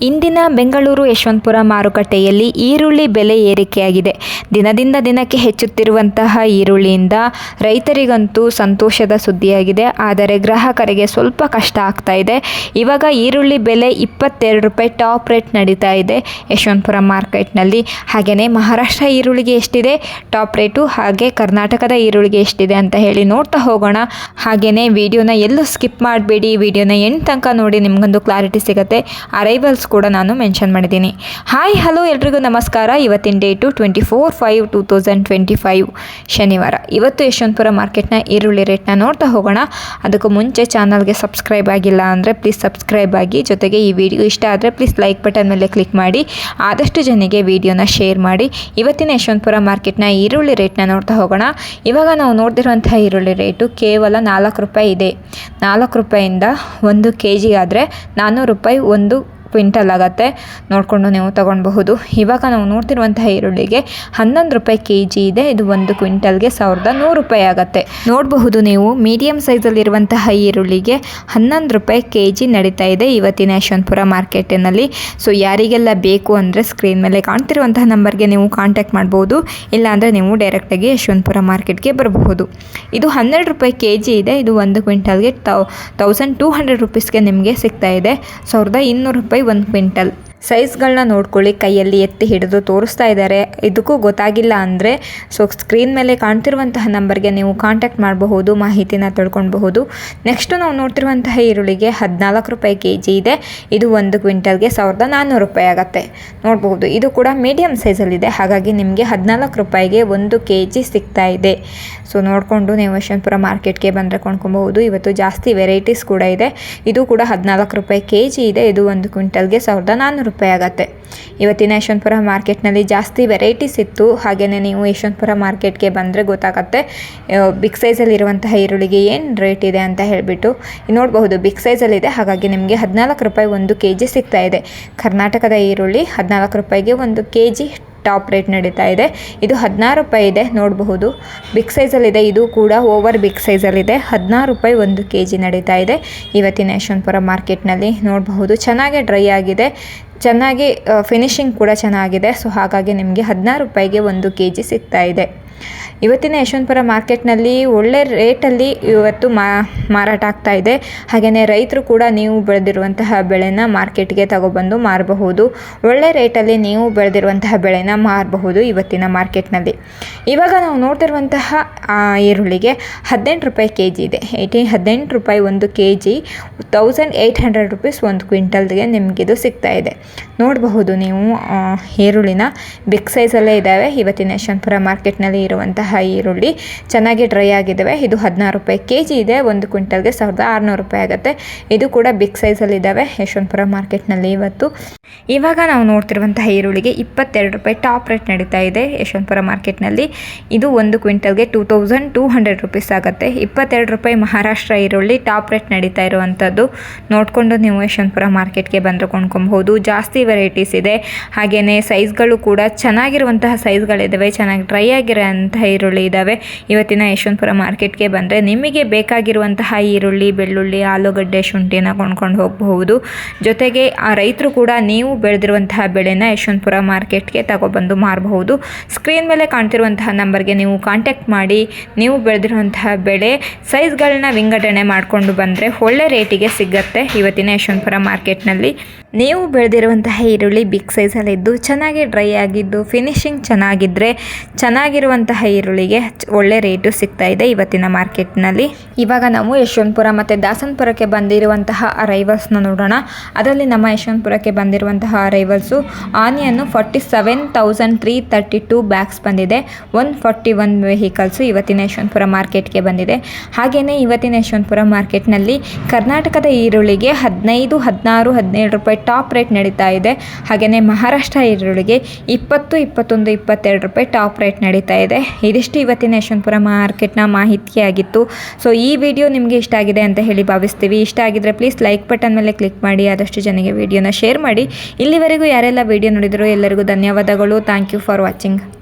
ಇಂದಿನ ಬೆಂಗಳೂರು ಯಶವಂತಪುರ ಮಾರುಕಟ್ಟೆಯಲ್ಲಿ ಈರುಳ್ಳಿ ಬೆಲೆ ಏರಿಕೆಯಾಗಿದೆ. ದಿನದಿಂದ ದಿನಕ್ಕೆ ಹೆಚ್ಚುತ್ತಿರುವಂತಹ ಈರುಳ್ಳಿಯಿಂದ ರೈತರಿಗಂತೂ ಸಂತೋಷದ ಸುದ್ದಿಯಾಗಿದೆ. ಆದರೆ ಗ್ರಾಹಕರಿಗೆ ಸ್ವಲ್ಪ ಕಷ್ಟ ಆಗ್ತಾ ಇದೆ. ಇವಾಗ ಈರುಳ್ಳಿ ಬೆಲೆ ಇಪ್ಪತ್ತೆರಡು ರೂಪಾಯಿ ಟಾಪ್ ರೇಟ್ ನಡೀತಾ ಇದೆ ಯಶವಂತಪುರ ಮಾರ್ಕೆಟ್ನಲ್ಲಿ. ಹಾಗೆಯೇ ಮಹಾರಾಷ್ಟ್ರ ಈರುಳ್ಳಿಗೆ ಎಷ್ಟಿದೆ? ಟಾಪ್ ರೇಟು, ಹಾಗೆ ಕರ್ನಾಟಕದ ಈರುಳ್ಳಿಗೆ ಎಷ್ಟಿದೆ ಅಂತ ಹೇಳಿ ನೋಡ್ತಾ ಹೋಗೋಣ. ಹಾಗೆಯೇ ವಿಡಿಯೋನ ಎಲ್ಲೂ ಸ್ಕಿಪ್ ಮಾಡಬೇಡಿ. ವಿಡಿಯೋನ ಎಂಡ್ ತನಕ ನೋಡಿ ನಿಮಗೊಂದು ಕ್ಲಾರಿಟಿ ಸಿಗುತ್ತೆ. ಅರೈವಲ್ಸ್ ಕೂಡ ನಾನು ಮೆನ್ಷನ್ ಮಾಡಿದ್ದೀನಿ. ಹಾಯ್ ಹಲೋ ಎಲ್ರಿಗೂ ನಮಸ್ಕಾರ. ಇವತ್ತಿನ date twenty four five two thousand twenty five ಶನಿವಾರ. ಇವತ್ತು ಯಶವಂತಪುರ ಮಾರ್ಕೆಟ್ನ ಈರುಳ್ಳಿ ರೇಟ್ನ ನೋಡ್ತಾ ಹೋಗೋಣ. ಅದಕ್ಕೂ ಮುಂಚೆ ಚಾನಲ್ಗೆ ಸಬ್ಸ್ಕ್ರೈಬ್ ಆಗಿಲ್ಲ ಅಂದರೆ ಪ್ಲೀಸ್ ಸಬ್ಸ್ಕ್ರೈಬ್ ಆಗಿ. ಜೊತೆಗೆ ಈ ವಿಡಿಯೋ ಇಷ್ಟ ಆದರೆ ಪ್ಲೀಸ್ ಲೈಕ್ ಬಟನ್ ಮೇಲೆ ಕ್ಲಿಕ್ ಮಾಡಿ. ಆದಷ್ಟು ಜನಿಗೆ ವಿಡಿಯೋನ ಶೇರ್ ಮಾಡಿ. ಇವತ್ತಿನ ಯಶವಂತಪುರ ಮಾರ್ಕೆಟ್ನ ಈರುಳ್ಳಿ ರೇಟ್ನ ನೋಡ್ತಾ ಹೋಗೋಣ. ಇವಾಗ ನಾವು ನೋಡ್ತಿರುವಂಥ ಈರುಳ್ಳಿ ರೇಟು ಕೇವಲ ನಾಲ್ಕು ರೂಪಾಯಿ ಇದೆ. ನಾಲ್ಕು ರೂಪಾಯಿಂದ ಒಂದು ಕೆ ಜಿ ಆದರೆ ನಾನ್ನೂರು ರೂಪಾಯಿ ಒಂದು ಕ್ವಿಂಟಲ್ ಆಗುತ್ತೆ ನೋಡಿಕೊಂಡು ನೀವು ತೊಗೊಳ್ಬಹುದು. ಇವಾಗ ನಾವು ನೋಡ್ತಿರುವಂತಹ ಈರುಳ್ಳಿಗೆ ಹನ್ನೊಂದು ರೂಪಾಯಿ ಕೆ ಜಿ ಇದೆ. ಇದು ಒಂದು ಕ್ವಿಂಟಲ್ಗೆ ಸಾವಿರದ ನೂರು ರೂಪಾಯಿ ಆಗುತ್ತೆ. ನೋಡಬಹುದು ನೀವು, ಮೀಡಿಯಂ ಸೈಜಲ್ಲಿರುವಂತಹ ಈರುಳ್ಳಿಗೆ ಹನ್ನೊಂದು ರೂಪಾಯಿ ಕೆ ಜಿ ನಡೀತಾ ಇದೆ ಇವತ್ತಿನ ಯಶವಂತಪುರ ಮಾರ್ಕೆಟಿನಲ್ಲಿ. ಸೊ, ಯಾರಿಗೆಲ್ಲ ಬೇಕು ಅಂದರೆ ಸ್ಕ್ರೀನ್ ಮೇಲೆ ಕಾಣ್ತಿರುವಂತಹ ನಂಬರ್ಗೆ ನೀವು ಕಾಂಟ್ಯಾಕ್ಟ್ ಮಾಡ್ಬೋದು. ಇಲ್ಲಾಂದರೆ ನೀವು ಡೈರೆಕ್ಟಾಗಿ ಯಶವಂತಪುರ ಮಾರ್ಕೆಟ್ಗೆ ಬರಬಹುದು. ಇದು ಹನ್ನೆರಡು ರೂಪಾಯಿ ಕೆ ಜಿ ಇದೆ. ಇದು ಒಂದು ಕ್ವಿಂಟಲ್ಗೆ ತೌ ತೌಸಂಡ್ ಟೂ ಹಂಡ್ರೆಡ್ ರುಪೀಸ್ಗೆ ನಿಮಗೆ ಸಿಗ್ತಾ ಇದೆ. ಸಾವಿರದ ಇನ್ನೂರು ರೂಪಾಯಿ ಒಂದು ಕ್ವಿಂಟಲ್ ಸೈಜ್ಗಳನ್ನ ನೋಡ್ಕೊಳ್ಳಿ, ಕೈಯಲ್ಲಿ ಎತ್ತಿ ಹಿಡಿದು ತೋರಿಸ್ತಾ ಇದ್ದಾರೆ. ಇದಕ್ಕೂ ಗೊತ್ತಾಗಿಲ್ಲ ಅಂದರೆ, ಸೊ ಸ್ಕ್ರೀನ್ ಮೇಲೆ ಕಾಣ್ತಿರುವಂತಹ ನಂಬರ್ಗೆ ನೀವು ಕಾಂಟ್ಯಾಕ್ಟ್ ಮಾಡಬಹುದು, ಮಾಹಿತಿನ ತಿಳ್ಕೊಳ್ಬಹುದು. ನೆಕ್ಸ್ಟು ನಾವು ನೋಡ್ತಿರುವಂತಹ ಈರುಳ್ಳಿಗೆ ಹದಿನಾಲ್ಕು ರೂಪಾಯಿ ಕೆ ಜಿ ಇದೆ. ಇದು ಒಂದು ಕ್ವಿಂಟಲ್ಗೆ ಸಾವಿರದ ನಾನ್ನೂರು ರೂಪಾಯಿ ಆಗುತ್ತೆ. ನೋಡಬಹುದು, ಇದು ಕೂಡ ಮೀಡಿಯಂ ಸೈಜಲ್ಲಿದೆ ಹಾಗಾಗಿ ನಿಮಗೆ ಹದಿನಾಲ್ಕು ರೂಪಾಯಿಗೆ ಒಂದು ಕೆ ಜಿ ಸಿಗ್ತಾ ಇದೆ. ಸೊ ನೋಡಿಕೊಂಡು ನೀವು ಯಶವಂತಪುರ ಮಾರ್ಕೆಟ್ಗೆ ಬಂದರೆ ಕೊಂಡ್ಕೊಬಹುದು ಇವತ್ತು ಜಾಸ್ತಿ ವೆರೈಟೀಸ್ ಕೂಡ ಇದೆ. ಇದು ಕೂಡ ಹದಿನಾಲ್ಕು ರೂಪಾಯಿ ಕೆ ಜಿ ಇದೆ. ಇದು ಒಂದು ಕ್ವಿಂಟಲ್ಗೆ ಸಾವಿರದ ನಾನ್ನೂರು ರೂಪಾಯಿ ಆಗುತ್ತೆ. ಇವತ್ತಿನ ಯಶವಂತಪುರ ಮಾರ್ಕೆಟ್ನಲ್ಲಿ ಜಾಸ್ತಿ ವೆರೈಟೀಸ್ ಇತ್ತು. ಹಾಗೆಯೇ ನೀವು ಯಶವಂತಪುರ ಮಾರ್ಕೆಟ್ಗೆ ಬಂದರೆ ಗೊತ್ತಾಗುತ್ತೆ ಬಿಗ್ ಸೈಜಲ್ಲಿರುವಂತಹ ಈರುಳ್ಳಿಗೆ ಏನು ರೇಟ್ ಇದೆ ಅಂತ ಹೇಳಿಬಿಟ್ಟು. ನೋಡಬಹುದು ಬಿಗ್ ಸೈಜಲ್ಲಿದೆ ಹಾಗಾಗಿ ನಿಮಗೆ ಹದಿನಾಲ್ಕು ರೂಪಾಯಿ ಒಂದು ಕೆ ಜಿ ಸಿಗ್ತಾ ಇದೆ. ಕರ್ನಾಟಕದ ಈರುಳ್ಳಿ ಹದಿನಾಲ್ಕು ರೂಪಾಯಿಗೆ ಒಂದು ಕೆ ಜಿ ಟಾಪ್ ರೇಟ್ ನಡೀತಾ ಇದೆ. ಇದು ಹದಿನಾರು ರೂಪಾಯಿ ಇದೆ, ನೋಡಬಹುದು. ಬಿಗ್ ಸೈಜಲ್ಲಿದೆ ಇದು ಕೂಡ ಓವರ್ ಬಿಗ್ ಸೈಜಲ್ಲಿದೆ ಹದಿನಾರು ರೂಪಾಯಿ ಒಂದು ಕೆ ಜಿ ನಡೀತಾ ಇದೆ. ಇವತ್ತಿನ ಯಶವಂತಪುರ ಮಾರ್ಕೆಟ್ನಲ್ಲಿ ನೋಡಬಹುದು, ಚೆನ್ನಾಗೇ ಡ್ರೈ ಆಗಿದೆ. ಚೆನ್ನಾಗಿ ಫಿನಿಶಿಂಗ್ ಕೂಡ ಚೆನ್ನಾಗಿದೆ. ಸೊ ಹಾಗಾಗಿ ನಿಮಗೆ ಹದಿನಾರು ರೂಪಾಯಿಗೆ ಒಂದು ಕೆ ಜಿ ಸಿಗ್ತಾಯಿದೆ ಇವತ್ತಿನ ಯಶವಂತಪುರ ಮಾರ್ಕೆಟ್ನಲ್ಲಿ ಒಳ್ಳೆ ರೇಟಲ್ಲಿ ಇವತ್ತು ಮಾರಾಟ ಆಗ್ತಾ ಇದೆ. ಹಾಗೆಯೇ ರೈತರು ಕೂಡ ನೀವು ಬೆಳೆದಿರುವಂತಹ ಬೆಳೆನ ಮಾರ್ಕೆಟ್ಗೆ ತಗೊಬಂದು ಮಾರಬಹುದು. ಒಳ್ಳೆ ರೇಟಲ್ಲಿ ನೀವು ಬೆಳೆದಿರುವಂತಹ ಬೆಳೆನ ಮಾರಬಹುದು ಇವತ್ತಿನ ಮಾರ್ಕೆಟ್ನಲ್ಲಿ. ಇವಾಗ ನಾವು ನೋಡ್ತಿರುವಂತಹ ಈರುಳ್ಳಿಗೆ ಹದಿನೆಂಟು ರೂಪಾಯಿ ಕೆ ಜಿ ಇದೆ. ಏಯ್ಟಿ ಹದಿನೆಂಟು ರೂಪಾಯಿ ಒಂದು K G thousand eight hundred rupees ಒಂದು ಕ್ವಿಂಟಲ್ಗೆ ನಿಮಗಿದು ಸಿಗ್ತಾ ಇದೆ. ನೋಡಬಹುದು ನೀವು ಈರುಳ್ಳಿನ ಬಿಗ್ ಸೈಜಲ್ಲೇ ಇದ್ದಾವೆ ಇವತ್ತಿನ ಯಶವಂತಪುರ ಮಾರ್ಕೆಟ್ನಲ್ಲಿ ಇರುವಂತಹ ಈರುಳ್ಳಿ ಚೆನ್ನಾಗಿ ಡ್ರೈ ಆಗಿದ್ದಾವೆ. ಇದು ಹದಿನಾರು ರೂಪಾಯಿ ಕೆ ಜಿ ಇದೆ. ಒಂದು ಕ್ವಿಂಟಲ್ಗೆ ಸಾವಿರದ ಆರುನೂರು ರೂಪಾಯಿ ಆಗುತ್ತೆ. ಇದು ಕೂಡ ಬಿಗ್ ಸೈಜಲ್ಲಿ ಇದ್ದಾವೆ. ಯಶವಂತಪುರ ಮಾರ್ಕೆಟ್ನಲ್ಲಿ ಇವತ್ತು. ಇವಾಗ ನಾವು ನೋಡ್ತಿರುವಂತಹ ಈರುಳ್ಳಿಗೆ ಇಪ್ಪತ್ತೆರಡು ರೂಪಾಯಿ ಟಾಪ್ ರೇಟ್ ನಡೀತಾ ಇದೆ ಯಶವಂತಪುರ ಮಾರ್ಕೆಟ್ನಲ್ಲಿ. ಇದು ಒಂದು ಕ್ವಿಂಟಲ್ಗೆ two thousand two hundred rupees ಆಗುತ್ತೆ. ಇಪ್ಪತ್ತೆರಡು ರೂಪಾಯಿ ಮಹಾರಾಷ್ಟ್ರ ಈರುಳ್ಳಿ ಟಾಪ್ ರೇಟ್ ನಡೀತಾ ಇರುವಂಥದ್ದು. ನೋಡಿಕೊಂಡು ನೀವು ಯಶವಂತಪುರ ಮಾರ್ಕೆಟ್ಗೆ ಬಂದು ಕೊಂಡ್ಕೊಬಹುದು. ಜಾಸ್ತಿ ವೆರೈಟೀಸ್ ಇದೆ. ಹಾಗೆಯೇ ಸೈಜ್ಗಳು ಕೂಡ ಚೆನ್ನಾಗಿರುವಂತಹ ಸೈಜ್ಗಳಿದ್ದಾವೆ ಚೆನ್ನಾಗಿ ಡ್ರೈ ಆಗಿರೋಂತಹ ಈರುಳ್ಳಿ ಇದ್ದಾವೆ ಇವತ್ತಿನ ಯಶವಂತಪುರ ಮಾರ್ಕೆಟ್ಗೆ ಬಂದರೆ ನಿಮಗೆ ಬೇಕಾಗಿರುವಂತಹ ಈರುಳ್ಳಿ, ಬೆಳ್ಳುಳ್ಳಿ, ಆಲೂಗಡ್ಡೆ ಶುಂಠಿನ ಕೊಂಡ್ಕೊಂಡು ಹೋಗಬಹುದು. ಜೊತೆಗೆ ಆ ರೈತರು ಕೂಡ ನೀವು ಬೆಳೆದಿರುವಂತಹ ಬೆಳೆನ ಯಶವಂತಪುರ ಮಾರ್ಕೆಟ್ಗೆ ತಗೊಬಂದು ಮಾರಬಹುದು. ಸ್ಕ್ರೀನ್ ಮೇಲೆ ಕಾಣ್ತಿರುವಂತಹ ನಂಬರ್ಗೆ ನೀವು ಕಾಂಟ್ಯಾಕ್ಟ್ ಮಾಡಿ, ನೀವು ಬೆಳೆದಿರುವಂತಹ ಬೆಳೆ ಸೈಜ್ಗಳನ್ನ ವಿಂಗಡಣೆ ಮಾಡಿಕೊಂಡು ಬಂದರೆ ಒಳ್ಳೆ ರೇಟಿಗೆ ಸಿಗತ್ತೆ ಇವತ್ತಿನ ಯಶವಂತಪುರ ಮಾರ್ಕೆಟ್ನಲ್ಲಿ. ನೀವು ಬೆಳೆದಿರುವಂತಹ ಈರುಳ್ಳಿ ಬಿಗ್ ಸೈಜಲ್ಲಿದ್ದು ಚೆನ್ನಾಗಿ ಡ್ರೈ ಆಗಿದ್ದು ಫಿನಿಶಿಂಗ್ ಚೆನ್ನಾಗಿದ್ದರೆ ಚೆನ್ನಾಗಿರುವಂತಹ ಈರುಳ್ಳಿಗೆ ಒಳ್ಳೆ ರೇಟು ಸಿಗ್ತಾ ಇದೆ ಇವತ್ತಿನ ಮಾರ್ಕೆಟ್ನಲ್ಲಿ ಇವಾಗ ನಾವು ಯಶವಂತಪುರ ಮತ್ತು ದಾಸನಪುರಕ್ಕೆ ಬಂದಿರುವಂತಹ ಅರೈವಲ್ಸ್ನ ನೋಡೋಣ. ಅದರಲ್ಲಿ ನಮ್ಮ ಯಶವಂತಪುರಕ್ಕೆ ಬಂದಿರುವಂತಹ arrivals onion forty seven thousand three thirty two bags ಬಂದಿದೆ. ಒನ್ ಫಾರ್ಟಿ ಒನ್ ವೆಹಿಕಲ್ಸು ಇವತ್ತಿನ ಯಶವಂತಪುರ ಮಾರ್ಕೆಟ್ಗೆ ಬಂದಿದೆ. ಹಾಗೆಯೇ ಇವತ್ತಿನ ಯಶವಂತಪುರ ಮಾರ್ಕೆಟ್ನಲ್ಲಿ ಕರ್ನಾಟಕದ ಈರುಳ್ಳಿಗೆ ಹದಿನೈದು, ಹದಿನಾರು, ಹದಿನೇಳು ರೂಪಾಯಿ ಟಾಪ್ ರೇಟ್ ನಡೀತಾ ಇದೆ. ಹಾಗೆಯೇ ಮಹಾರಾಷ್ಟ್ರ ಈರುಳ್ಳಿಗೆ ಇಪ್ಪತ್ತು, ಇಪ್ಪತ್ತೊಂದು, ಇಪ್ಪತ್ತೆರಡು ರೂಪಾಯಿ ಟಾಪ್ ರೇಟ್ ನಡೀತಾ ಇದೆ. ಇದಿಷ್ಟು ಇವತ್ತಿನ ಯಶವಂತಪುರ ಮಾರ್ಕೆಟ್ನ ಮಾಹಿತಿಯಾಗಿತ್ತು. ಸೊ, ಈ ವಿಡಿಯೋ ನಿಮಗೆ ಇಷ್ಟ ಆಗಿದೆ ಅಂತ ಹೇಳಿ ಭಾವಿಸ್ತೀವಿ. ಇಷ್ಟ ಆಗಿದ್ರೆ ಪ್ಲೀಸ್ ಲೈಕ್ ಬಟನ್ ಮೇಲೆ ಕ್ಲಿಕ್ ಮಾಡಿ, ಆದಷ್ಟು ಜನಗೆ ವಿಡಿಯೋನ ಶೇರ್ ಮಾಡಿ. ಇಲ್ಲಿವರೆಗೂ ಯಾರೆಲ್ಲ ವಿಡಿಯೋ ನೋಡಿದರೂ ಎಲ್ಲರಿಗೂ ಧನ್ಯವಾದಗಳು. Thank you for watching.